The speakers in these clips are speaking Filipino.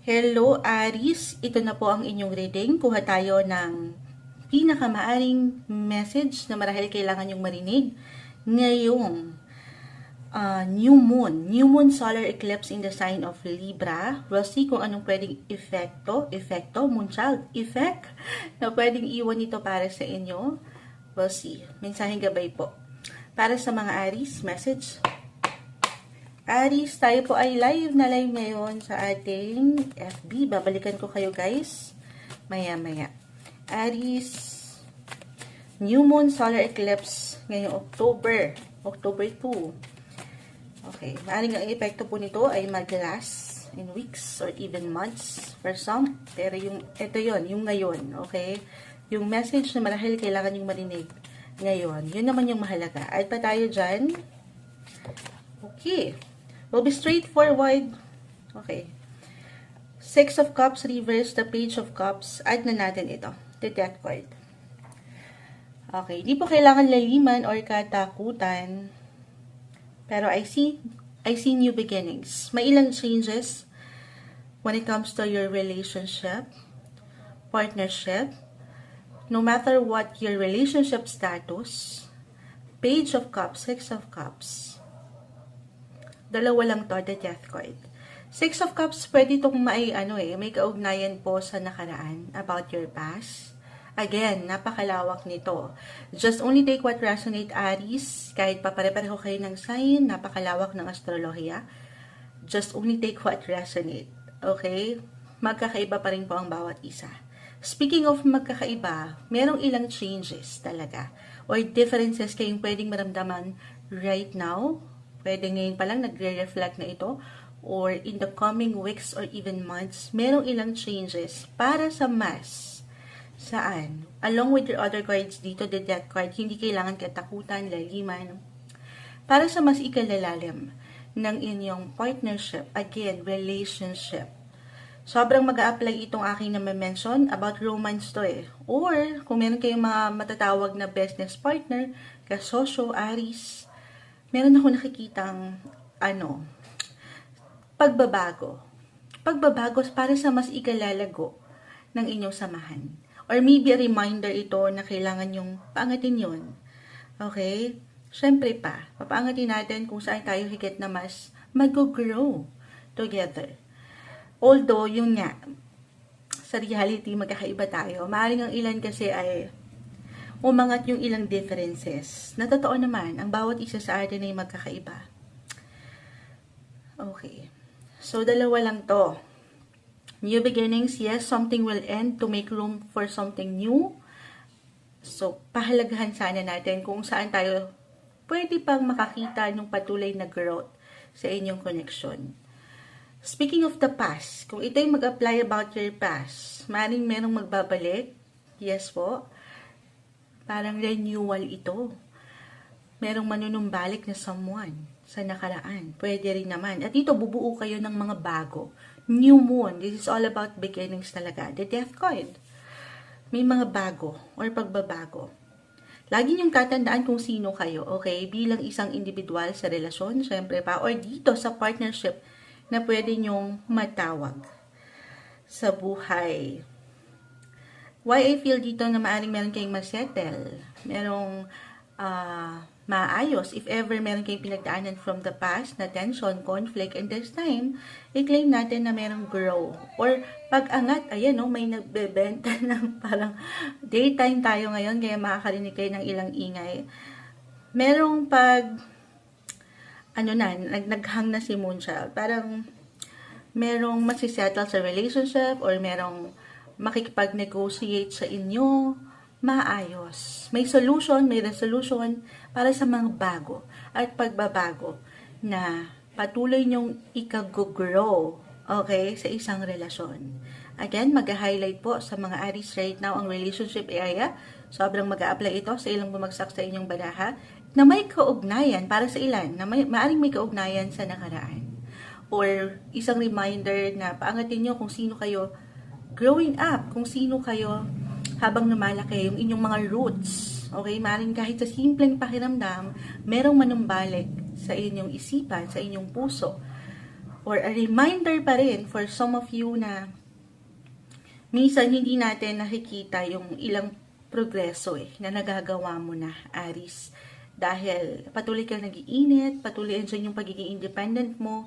Hello Aris, ito na po ang inyong reading. Kuha tayo ng pinakamaaring message na marahil kailangan yung marinig ngayong uh, new moon, new moon solar eclipse in the sign of Libra. We'll kung anong pwedeng efekto, efekto, moonchild, effect na pwedeng iwan nito para sa inyo. We'll. Mensaheng gabay po. Para sa mga Aris, message Aris, tayo po ay live na live ngayon sa ating FB. Babalikan ko kayo guys, maya-maya. Aris, New Moon Solar Eclipse ngayong October, October 2. Okay, maaaring ang epekto po nito ay mag-last in weeks or even months for some. Pero yung, ito yon yung ngayon, okay? Yung message na marahil kailangan yung marinig ngayon, yun naman yung mahalaga. At pa tayo dyan. Okay. We'll be straightforward. Okay. Six of Cups, reverse the Page of Cups. Add na natin ito. The Death card. Okay. Di po kailangan laliman or katakutan. Pero I see, I see new beginnings. May ilang changes when it comes to your relationship, partnership. No matter what your relationship status, Page of Cups, Six of Cups dalawa lang to, the death card. Six of Cups, pwede itong may, ano eh, may kaugnayan po sa nakaraan about your past. Again, napakalawak nito. Just only take what resonate, Aries. Kahit pa pare-pareho kayo ng sign, napakalawak ng astrolohiya. Just only take what resonate. Okay? Magkakaiba pa rin po ang bawat isa. Speaking of magkakaiba, merong ilang changes talaga or differences kayong pwedeng maramdaman right now Pwede ngayon pa lang nagre-reflect na ito or in the coming weeks or even months, merong ilang changes para sa mas. Saan? Along with your other cards dito, the death card, hindi kailangan katakutan, laliman. Para sa mas ikalalalim ng inyong partnership, again, relationship. Sobrang mag apply itong aking na mention about romance to eh. Or, kung meron kayong mga matatawag na business partner, kasosyo, aris, meron ako nakikitang ano, pagbabago. Pagbabago para sa mas ikalalago ng inyong samahan. Or maybe a reminder ito na kailangan yung paangatin yun. Okay? Siyempre pa, papaangatin natin kung saan tayo higit na mas mag-grow together. Although, yung nga, sa reality, magkakaiba tayo. Maaring ang ilan kasi ay umangat yung ilang differences. Na totoo naman, ang bawat isa sa atin ay magkakaiba. Okay. So, dalawa lang to. New beginnings, yes, something will end to make room for something new. So, pahalagahan sana natin kung saan tayo pwede pang makakita ng patuloy na growth sa inyong connection. Speaking of the past, kung ito'y mag-apply about your past, maring merong magbabalik, yes po, Parang renewal ito. Merong manunumbalik na someone sa nakaraan. Pwede rin naman. At dito, bubuo kayo ng mga bago. New moon. This is all about beginnings talaga. The death card. May mga bago or pagbabago. Lagi niyong tatandaan kung sino kayo, okay? Bilang isang individual sa relasyon, syempre pa, or dito sa partnership na pwede niyong matawag sa buhay. Why I feel dito na maaring meron kayong masettle, merong uh, maayos, if ever meron kayong pinagdaanan from the past na tension, conflict, and this time, i-claim natin na merong grow. Or pag-angat, ayan no, may nagbebenta ng parang daytime tayo ngayon, kaya makakarinig kayo ng ilang ingay. Merong pag, ano na, nag naghang na si Moonchild, parang merong masisettle sa relationship or merong makikipag-negotiate sa inyo, maayos. May solution, may resolution para sa mga bago at pagbabago na patuloy nyong ikagogrow okay, sa isang relasyon. Again, mag-highlight po sa mga Aries right now ang relationship area. Sobrang mag apply ito sa ilang bumagsak sa inyong balaha na may kaugnayan para sa ilan, na may, maaring may kaugnayan sa nakaraan. Or isang reminder na paangatin nyo kung sino kayo growing up, kung sino kayo habang lumalaki, yung inyong mga roots. Okay, maring kahit sa simpleng pakiramdam, merong manumbalik sa inyong isipan, sa inyong puso. Or a reminder pa rin for some of you na minsan hindi natin nakikita yung ilang progreso eh, na nagagawa mo na, Aris. Dahil patuloy kang nag-iinit, patuloy andyan yung pagiging independent mo,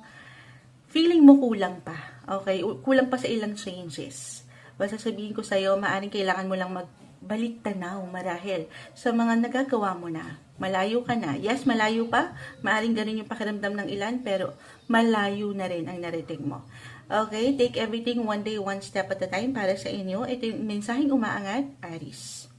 feeling mo kulang pa. Okay? Kulang pa sa ilang changes. Basta sabihin ko sa'yo, maaring kailangan mo lang magbalik tanaw marahil sa mga nagagawa mo na. Malayo ka na. Yes, malayo pa. Maaring ganun yung pakiramdam ng ilan, pero malayo na rin ang narating mo. Okay? Take everything one day, one step at a time para sa inyo. Ito yung mensaheng umaangat, Aris.